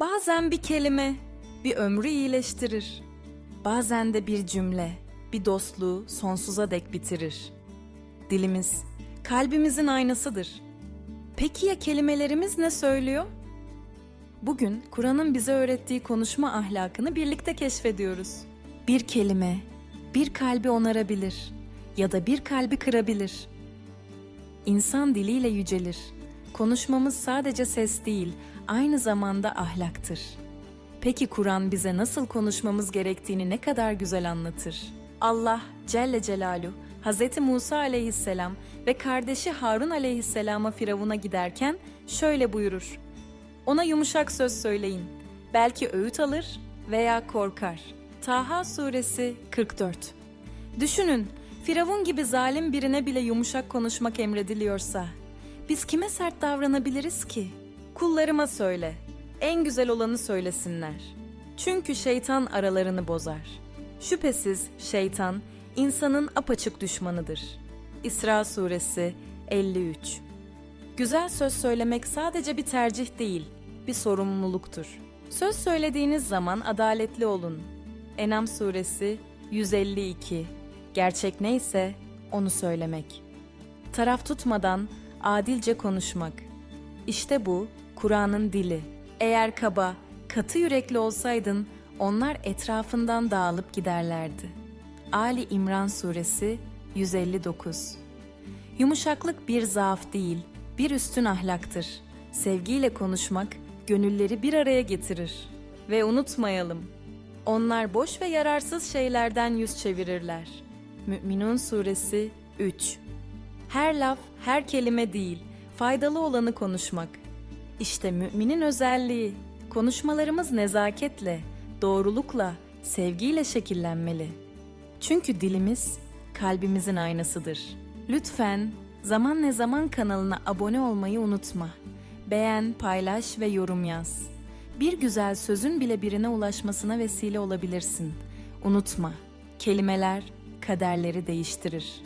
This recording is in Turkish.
Bazen bir kelime bir ömrü iyileştirir. Bazen de bir cümle bir dostluğu sonsuza dek bitirir. Dilimiz kalbimizin aynasıdır. Peki ya kelimelerimiz ne söylüyor? Bugün Kur'an'ın bize öğrettiği konuşma ahlakını birlikte keşfediyoruz. Bir kelime bir kalbi onarabilir ya da bir kalbi kırabilir. İnsan diliyle yücelir. Konuşmamız sadece ses değil, aynı zamanda ahlaktır. Peki Kur'an bize nasıl konuşmamız gerektiğini ne kadar güzel anlatır. Allah Celle Celaluhu Hz. Musa aleyhisselam ve kardeşi Harun aleyhisselama Firavun'a giderken şöyle buyurur. Ona yumuşak söz söyleyin. Belki öğüt alır veya korkar. Taha suresi 44 Düşünün, Firavun gibi zalim birine bile yumuşak konuşmak emrediliyorsa, biz kime sert davranabiliriz ki? Kullarıma söyle, en güzel olanı söylesinler. Çünkü şeytan aralarını bozar. Şüphesiz şeytan, insanın apaçık düşmanıdır. İsra suresi 53 Güzel söz söylemek sadece bir tercih değil, bir sorumluluktur. Söz söylediğiniz zaman adaletli olun. Enam suresi 152 Gerçek neyse onu söylemek. Taraf tutmadan adilce konuşmak. İşte bu Kur'an'ın dili. Eğer kaba, katı yürekli olsaydın onlar etrafından dağılıp giderlerdi. Ali İmran suresi 159 Yumuşaklık bir zaaf değil, bir üstün ahlaktır. Sevgiyle konuşmak gönülleri bir araya getirir. Ve unutmayalım, onlar boş ve yararsız şeylerden yüz çevirirler. Mü'minun suresi 3 Her laf, her kelime değil, faydalı olanı konuşmak. İşte müminin özelliği. Konuşmalarımız nezaketle, doğrulukla, sevgiyle şekillenmeli. Çünkü dilimiz kalbimizin aynasıdır. Lütfen Zaman ne zaman kanalına abone olmayı unutma. Beğen, paylaş ve yorum yaz. Bir güzel sözün bile birine ulaşmasına vesile olabilirsin. Unutma, kelimeler kaderleri değiştirir.